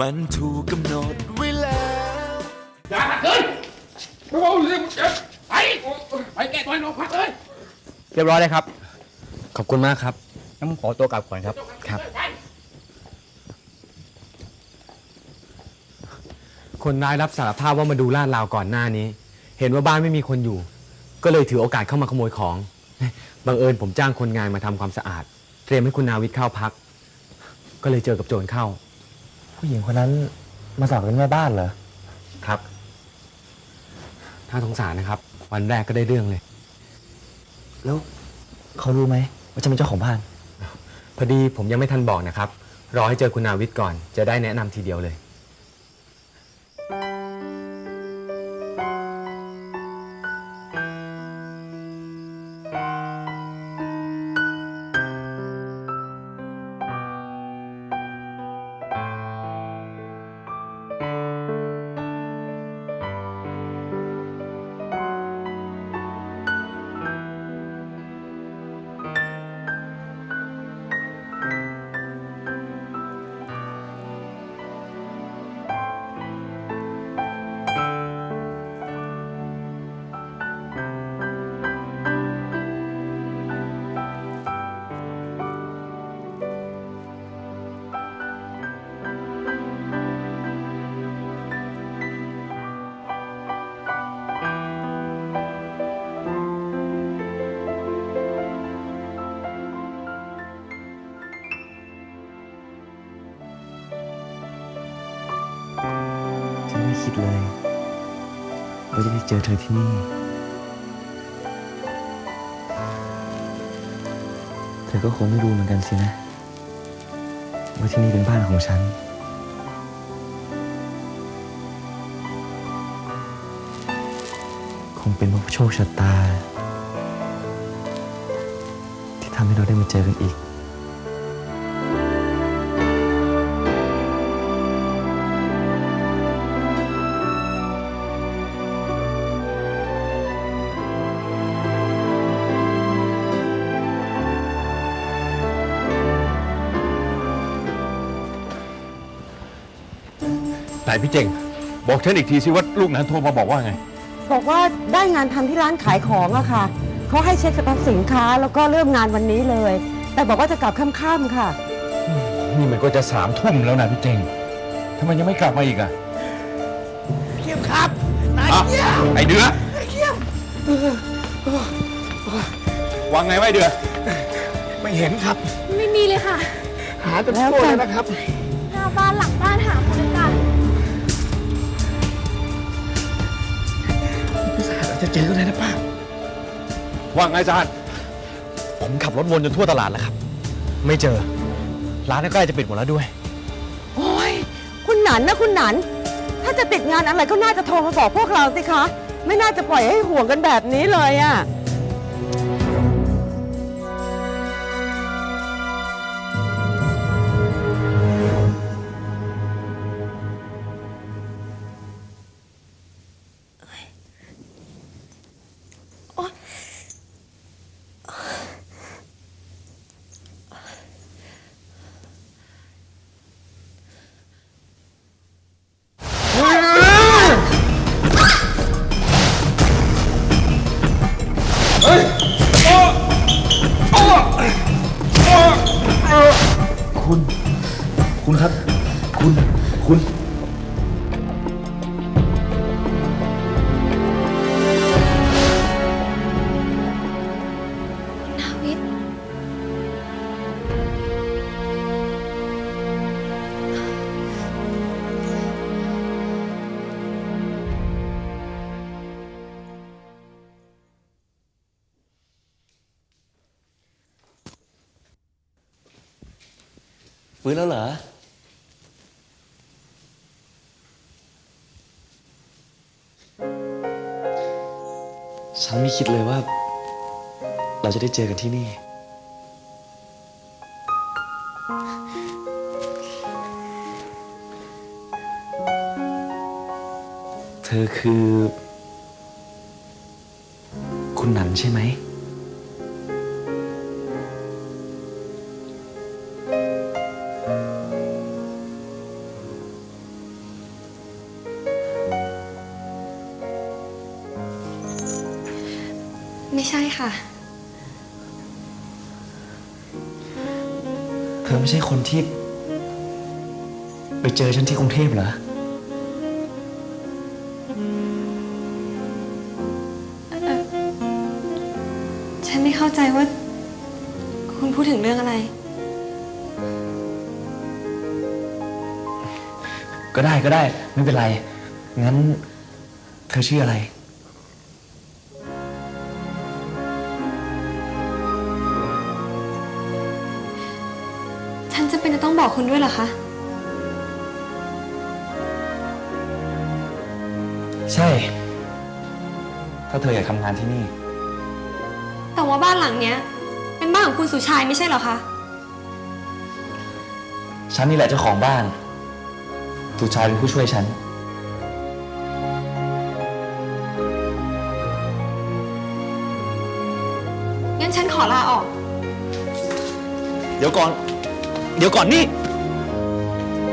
มันถูกกำหนดไว้แล้ว อย่าหักเลยโอ้โหเร็วเจ็บไปไปแก้ตัวให้น้องพักเลยเรียบร้อยเลยครับ ขอบคุณมากครับงั้นผมขอตัวกลับก่อนครับ ครับไปคนร้ายรับสารภาพว่ามาดูลาดราวก่อนหน้านี้ เห็นว่าบ้านไม่มีคนอยู่ ก็เลยถือโอกาสเข้ามาขโมยของ บังเอิญผมจ้างคนงานมาทำความสะอาด เตรียมให้คุณนาวิทย์เข้าพัก ก็เลยเจอกับโจรเข้า ผู้หญิงคนนั้นมาสอบเป็นแม่บ้านเหรอ ครับถ้าสงสารนะครับ วันแรกก็ได้เรื่องเลย แล้วเขารู้ไหมว่าจะเป็นเจ้าของบ้าน พอดีผมยังไม่ทันบอกนะครับ รอให้เจอคุณนาวิทย์ก่อน จะได้แนะนำทีเดียวเลย คิดเลยว่าจะได้เจอเธอที่นี่ เธอก็คงไม่รู้เหมือนกันสินะ ว่าที่นี่เป็นบ้านของฉัน คงเป็นเพราะโชคชะตา ที่ทำให้เราได้มาเจอกันอีก ไหนพี่เจงบอกฉันอีกทีสิว่าลูกนั้นโทรมาบอกว่าไง บอกว่าได้งานทำที่ร้านขายของอะค่ะเขาให้เช็คสต็อกสินค้าแล้วก็เริ่มงานวันนี้เลย แต่บอกว่าจะกลับค่ำๆค่ะ นี่มันก็จะสามทุ่มแล้วนะพี่เจงทำไมยังไม่กลับมาอีกอะเขี้ยมครับนายเขี้ยมไอเดือเขี้ยมวางไงไว้เดือไม่เห็นครับ ไม่มีเลยค่ะ หาจนทั่วเลยนะครับ หน้าบ้านหลัง จะเจอกันเลยนะป้าวางไงจานผมขับรถวนจนทั่วตลาดแล้วครับ ไม่เจอ ร้านก็ใกล้จะปิดหมดแล้วด้วย โอ้ยคุณหนันนะคุณหนัน ถ้าจะติดงานอะไรก็น่าจะโทรมาบอกพวกเราสิคะ ไม่น่าจะปล่อยให้ห่วงกันแบบนี้เลยอะ คุณ คุณครับ คุณ คุณ ฟื้นแล้วเหรอ ฉันไม่คิดเลยว่า เราจะได้เจอกันที่นี่ เธอคือ คุณหนันใช่ไหม ใช่ค่ะ เธอไม่ใช่คนที่ ไปเจอฉันที่กรุงเทพเหรอ ฉันไม่เข้าใจว่า คุณพูดถึงเรื่องอะไร ก็ได้ก็ได้ ไม่เป็นไร งั้น เธอชื่ออะไร จะเป็นจะต้องบอกคุณด้วยเหรอคะ ใช่ ถ้าเธออยากทำงานที่นี่ แต่ว่าบ้านหลังเนี้ย เป็นบ้านของคุณสุชายไม่ใช่เหรอคะ ฉันนี่แหละเจ้าของบ้านสุชายเป็นผู้ช่วยฉัน งั้นฉันขอลาออก เดี๋ยวก่อน เดี๋ยวก่อนนี่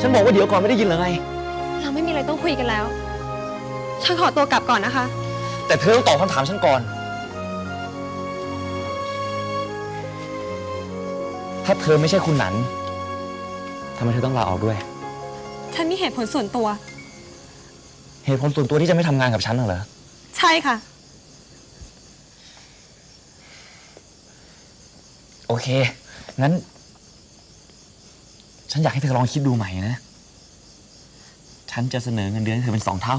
ฉันบอกว่าเดี๋ยวก่อนไม่ได้ยินเหรอไง เราไม่มีอะไรต้องคุยกันแล้ว ฉันขอตัวกลับก่อนนะคะ แต่เธอต้องตอบคำถามฉันก่อน ถ้าเธอไม่ใช่คุณหนันทำไมเธอต้องลาออกด้วย ฉันมีเหตุผลส่วนตัว เหตุผลส่วนตัวที่จะไม่ทำงานกับฉันน่ะเหรอ ใช่ค่ะ โอเค งั้น ฉันอยากให้เธอลองคิดดูใหม่นะ ฉันจะเสนอเงินเดือนให้เธอเป็นสองเท่า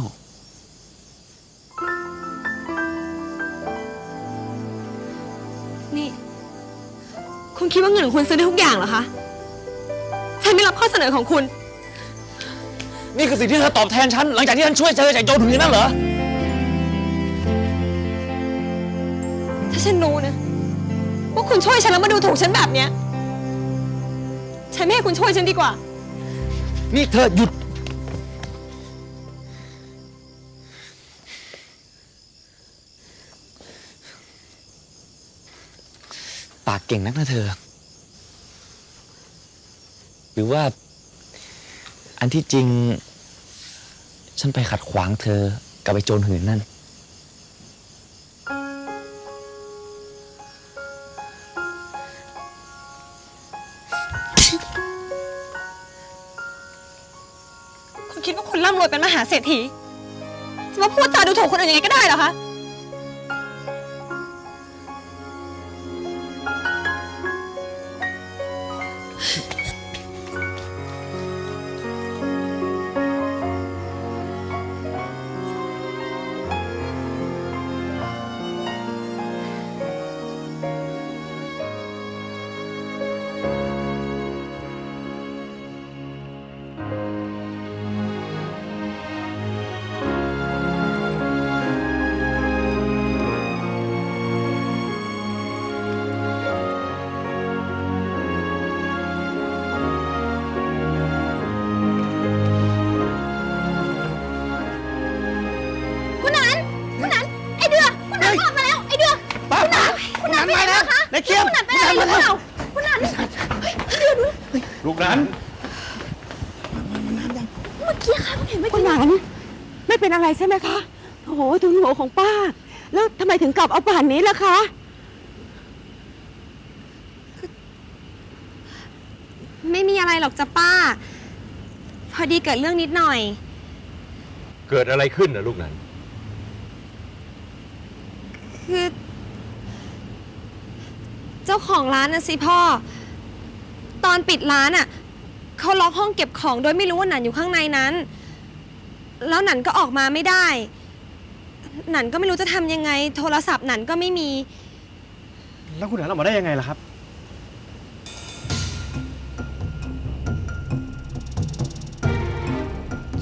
นี่ คุณคิดว่าเงินของคุณซื้อได้ทุกอย่างเหรอคะ ฉันไม่รับข้อเสนอของคุณ นี่คือสิ่งที่เธอตอบแทนฉัน หลังจากที่ฉันช่วยเธอจากโจรถึงอย่างนั้นเหรอ ถ้าฉันรู้นะ ว่าคุณช่วยฉันแล้วมาดูถูกฉันแบบเนี้ย ฉันไม่ให้คุณช่วยฉันดีกว่า นี่เธอหยุด ปากเก่งนักนะเธอ หรือว่า อันที่จริง ฉันไปขัดขวางเธอกับไอ้โจรหืนนั่น คุณคิดว่าคุณร่ำรวยเป็นมหาเศรษฐีจะมาพูดจาดูถูกคนอื่นยังไงก็ได้เหรอคะ เป็นอะไรใช่ไหมคะ โอ้โหถึงหัวของป้า แล้วทำไมถึงกลับเอาป่านนี้ล่ะคะ ไม่มีอะไรหรอกจ้ะป้า พอดีเกิดเรื่องนิดหน่อย เกิดอะไรขึ้นนะลูกนั้น คือ เจ้าของร้านนะสิพ่อ ตอนปิดร้านอะเขาล็อกห้องเก็บของโดยไม่รู้ว่าหนันอยู่ข้างในนั้น แล้วหนันก็ออกมาไม่ได้ หนันก็ไม่รู้จะทำยังไง โทรศัพท์หนันก็ไม่มี แล้วคุณหนันออกมาได้ยังไงล่ะครับ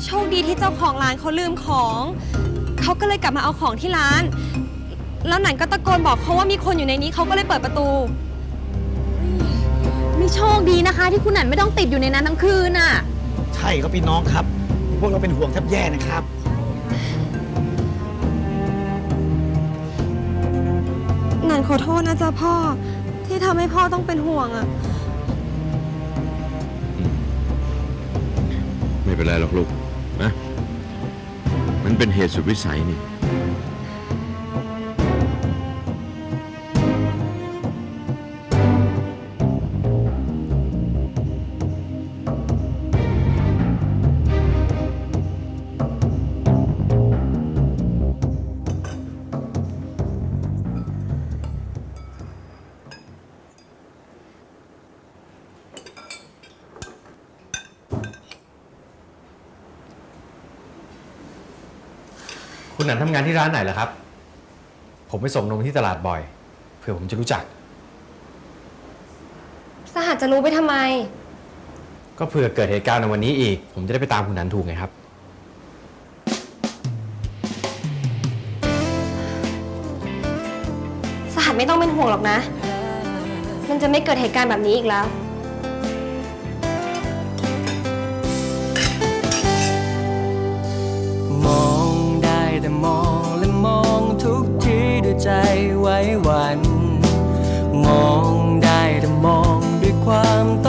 โชคดีที่เจ้าของร้านเขาลืมของ เขาก็เลยกลับมาเอาของที่ร้าน แล้วหนันก็ตะโกนบอกเขาว่ามีคนอยู่ในนี้เขาก็เลยเปิดประตู นี่โชคดีนะคะ ที่คุณหนันไม่ต้องติดอยู่ในนั้นทั้งคืนน่ะ ใช่ครับพี่น้องครับ พวกเราเป็นห่วงแทบแย่นะครับหนันขอโทษนะจ๊ะพ่อ ที่ทำให้พ่อต้องเป็นห่วงอะไม่เป็นไรหรอกลูกนะ มันเป็นเหตุสุดวิสัยนี่ คุณหนันทำงานที่ร้านไหนเหรอครับ ผมไปส่งนมที่ตลาดบ่อย เผื่อผมจะรู้จัก สหัสจะรู้ไปทำไม ก็เผื่อเกิดเหตุการณ์ในวันนี้อีก ผมจะได้ไปตามคุณหนันถูกไงครับ สหัสไม่ต้องเป็นห่วงหรอกนะ มันจะไม่เกิดเหตุการณ์แบบนี้อีกแล้ว ใจไว้วัน มองได้แต่มองด้วยความต